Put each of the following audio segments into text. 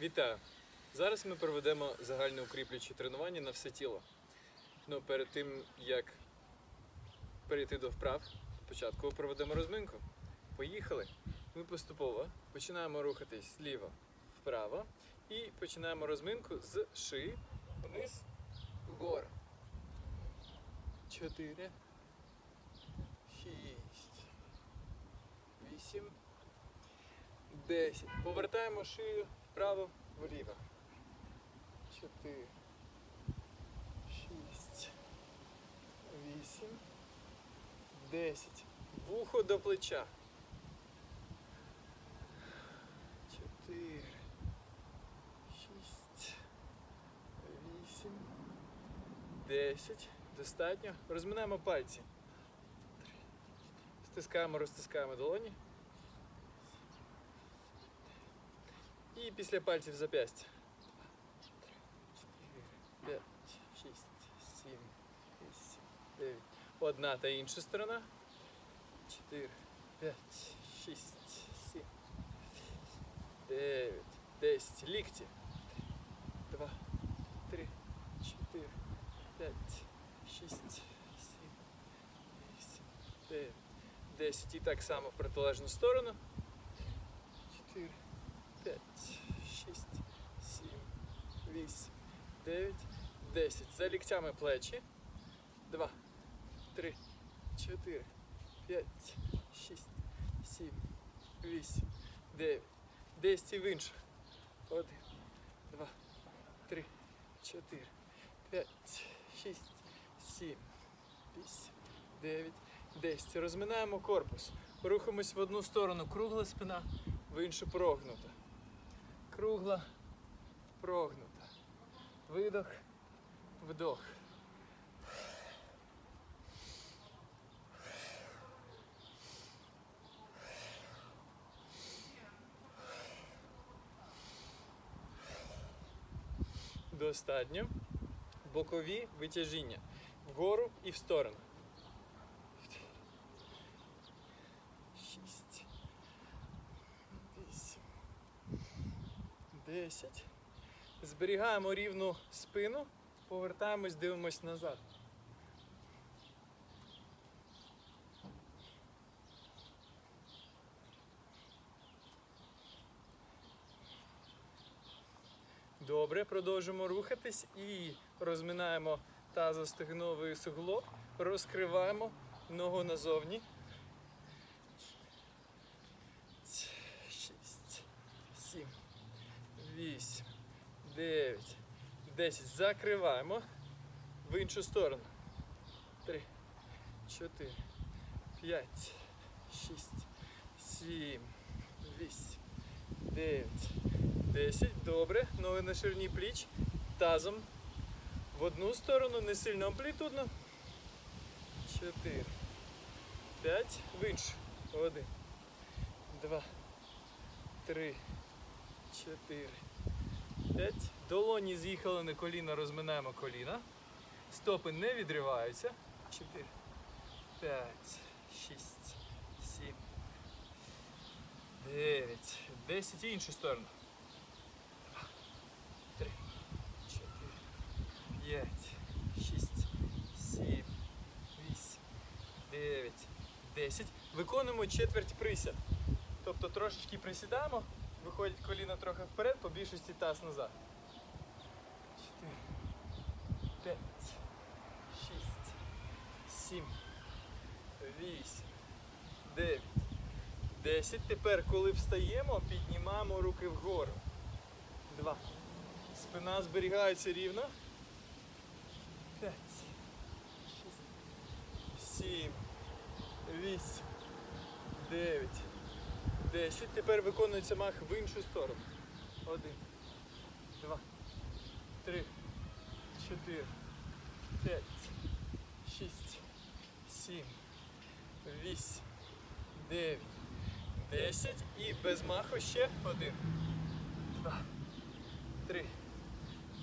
Вітаю! Зараз ми проведемо загальне укріплююче тренування на все тіло. Ну, перед тим як перейти до вправ, спочатку проведемо розминку. Поїхали. Ми поступово починаємо рухатись зліва вправо і починаємо розминку з шиї вниз вгору. Чотири. Шість. Вісім. 10. Повертаємо шию вправо вліво. 4. 6. 8. 10. Вухо до плеча. 4. 6. 8. 10. Достатньо. Розминаємо пальці. Стискаємо, розтискаємо долоні. І після пальців зап'ястя. П'ять, шість, сім, вісім, дев'ять. Одна та інша сторона. Чотири, п'ять, шість, сім, дев'ять, десять. Лікті. Два, три, чотири, п'ять, шість, сім, вісім, дев'ять, десять. І так само в протилежну сторону. Чотири. 5, 6, 7, 8, 9, 10. За ліктями плечі. 2, 3, 4, 5, 6, 7, 8, 9, 10 і в інше. 1, 2, 3, 4, 5, 6, 7, 8, 9, 10. Розминаємо корпус. Рухаємось в одну сторону. Кругла спина, в іншу прогнута кругла, прогнута. Видох, вдох. Достатньо. Бокові витяжіння. Вгору і в сторону. Шість. Вісім. 10. Зберігаємо рівну спину, повертаємось, дивимось назад. Добре, продовжуємо рухатись і розминаємо тазостегновий суглоб, розкриваємо ногу назовні. Шість, сім. 8, 9, 10. Закриваємо. В іншу сторону. 3, 4, 5, 6, 7, 8, 9, 10. Добре. Ноги на ширині пліч. Тазом. В одну сторону, не сильно амплітудно. 4, 5, в іншу. 1, 2, 3, 4, 5. Долоні з'їхали на коліна, розминаємо коліна. Стопи не відриваються. 4, 5, 6, 7, 9, 10. І іншу сторону. 2, 3, 4, 5, 6, 7, 8, 9, 10. Виконуємо четверть присяд. Тобто трошечки присідаємо. Виходить коліно трохи вперед, по більшості таз назад. 4, 5, 6, 7, 8, 9, 10. Тепер, коли встаємо, піднімаємо руки вгору. 2. Спина зберігається рівно. 5, 6, 7, 8, 9, 10. Тепер виконується мах в іншу сторону. Один, два, три, чотири, п'ять, шість, сім, вісім, дев'ять, десять. І без маху ще один. Два, три,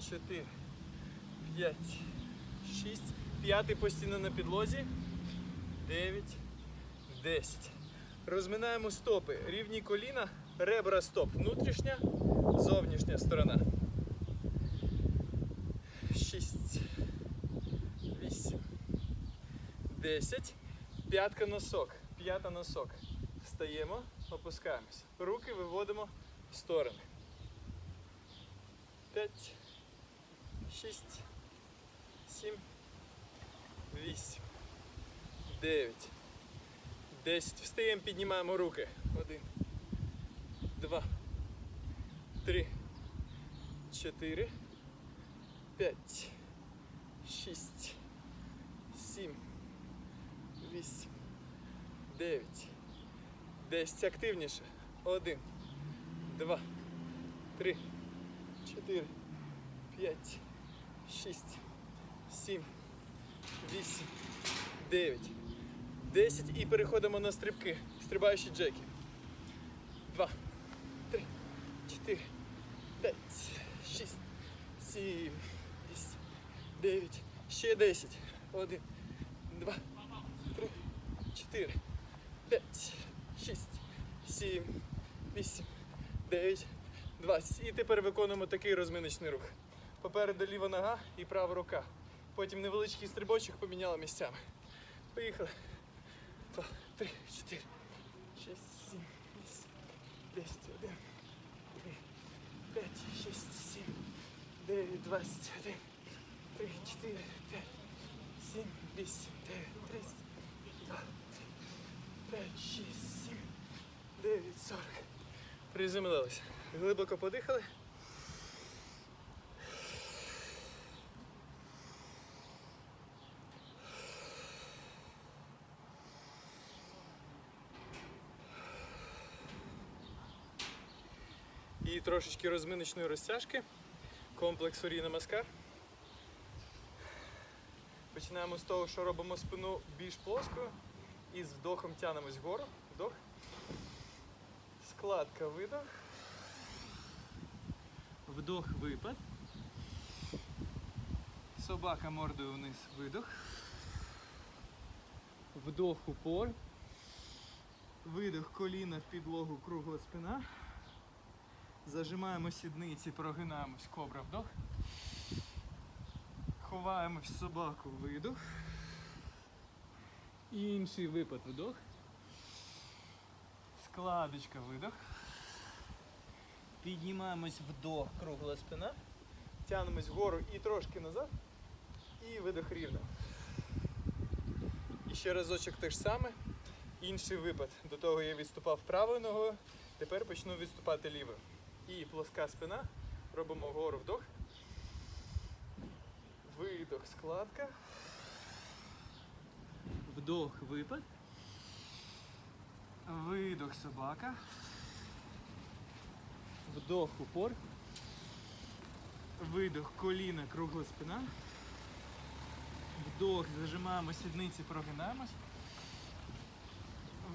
чотири, п'ять, шість. П'ятий постійно на підлозі. Дев'ять, десять. Розминаємо стопи. Рівні коліна Ребра стоп внутрішня, зовнішня сторона. Шість. Вісім. Десять. П'ятка носок. П'ята носок. Встаємо, опускаємося. Руки виводимо в сторони. П'ять. Шість. Сім. Вісім. Дев'ять. Десять. Встаємо, піднімаємо руки. Один. Два. Три. Чотири. П'ять. Шість. Сім. Вісім. Дев'ять. Десять. Активніше. Один. Два. Три. Чотири. П'ять. Шість. Сім. Вісім. Дев'ять. Десять. І переходимо на стрибки. Стрибаючі джеки. Два. Три. Чотири. П'ять. Шість. Сім. Вісім. Дев'ять. Ще десять. Один. Два. Три. Чотири. П'ять. Шість. Сім. Вісім. Дев'ять. Двадцять. І тепер виконуємо такий розминочний рух. Попереду ліва нога і права рука. Потім невеличкий стрибочок поміняли місцями. Поїхали. Два, три, чотири, шість, сім, вісім, десять, один, три, п'ять, шість, сім, дев'ять, двадцять, один, три, чотири, п'ять, сім, вісім, дев'ять, тридцять, два, три, п'ять, шість, сім, дев'ять, сорок. Приземлилися. Глибоко подихали. І трошечки розминочної розтяжки. Комплекс Оріна Маскар. Починаємо з того, що робимо спину більш плоскою. І з вдохом тянемось вгору. Вдох. Складка видох. Вдох випад. Собака мордою вниз видох. Вдох упор. Видох коліна в підлогу кругла спина. Зажимаємо сідниці, прогинаємось, кобра вдох. Ховаємо в собаку видох. Інший випад вдох. Складочка видох. Піднімаємось вдох, кругла спина. Тягнемось вгору і трошки назад. І видох рівно. І ще разочок те ж саме. Інший випад. До того я відступав правою ногою. Тепер почну відступати лівою. І плоска спина. Робимо вгору вдох. Видох, складка. Вдох, випад. Видох, собака. Вдох, упор. Видох, коліна, кругла спина. Вдох, зажимаємо сідниці, прогинаємось.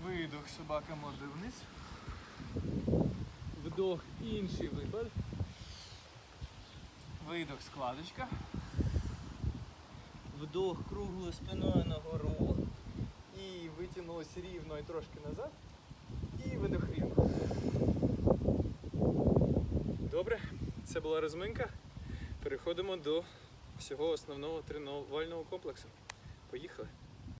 Видох, собака мордою вниз. Вдох, інший випад. Видох, складочка. Вдох круглою спиною нагору. І витягнулося рівно і трошки назад. І видох рівно. Добре, це була розминка. Переходимо до всього основного тренувального комплексу. Поїхали.